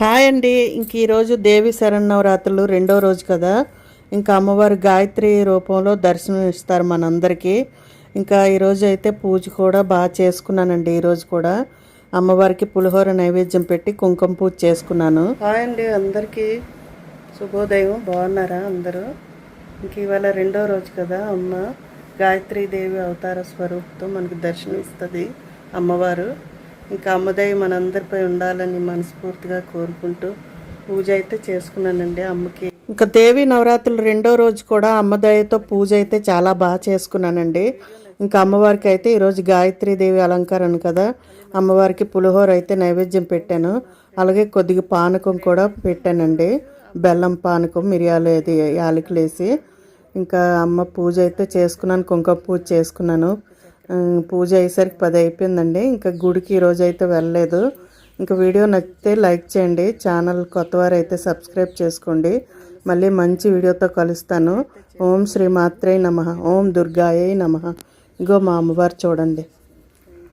Hi అండి. ఇంక ఈరోజు దేవి శరణవరాత్రులు రెండో రోజు కదా. ఇంకా అమ్మవారు గాయత్రి రూపంలో దర్శనం ఇస్తారు మనందరికీ. ఇంకా ఈరోజు అయితే పూజ కూడా బాగా చేసుకున్నానండి. ఈరోజు కూడా అమ్మవారికి పులిహోర నైవేద్యం పెట్టి కుంకుమ పూజ చేసుకున్నాను. హాయ్ అండి అందరికీ. శుభోదయం. బాగున్నారా అందరూ? ఇంక ఇవాళ రెండో రోజు కదా అమ్మ గాయత్రీ దేవి అవతార స్వరూపంతో మనకి దర్శనం ఇస్తుంది అమ్మవారు. ఇంకా అమ్మదయ్య మనందరిపై ఉండాలని మనస్ఫూర్తిగా కోరుకుంటూ పూజ అయితే చేసుకున్నానండి అమ్మకి. ఇంకా దేవి నవరాత్రులు రెండో రోజు కూడా అమ్మదయ్యతో పూజ అయితే చాలా బాగా చేసుకున్నానండి. ఇంకా అమ్మవారికి అయితే ఈరోజు గాయత్రి దేవి అలంకరణ కదా. అమ్మవారికి పులిహోర అయితే నైవేద్యం పెట్టాను. అలాగే కొద్దిగా పానకం కూడా పెట్టానండి. బెల్లం పానకం మిరియాలు అది యాలకులు వేసి. ఇంకా అమ్మ పూజ అయితే చేసుకున్నాను కుంకుమ పూజ చేసుకున్నాను. పూజ అయ్యేసరికి పది అయిపోయిందండి. ఇంకా గుడికి ఈరోజు అయితే వెళ్ళలేదు. ఇంకా వీడియో నచ్చితే లైక్ చేయండి. ఛానల్ కొత్తవారు అయితే సబ్స్క్రైబ్ చేసుకోండి. మళ్ళీ మంచి వీడియోతో కలుస్తాను. ఓం శ్రీ మాత్రే నమ. ఓం దుర్గాయే నమ. ఇంకో మా అమ్మవారు చూడండి.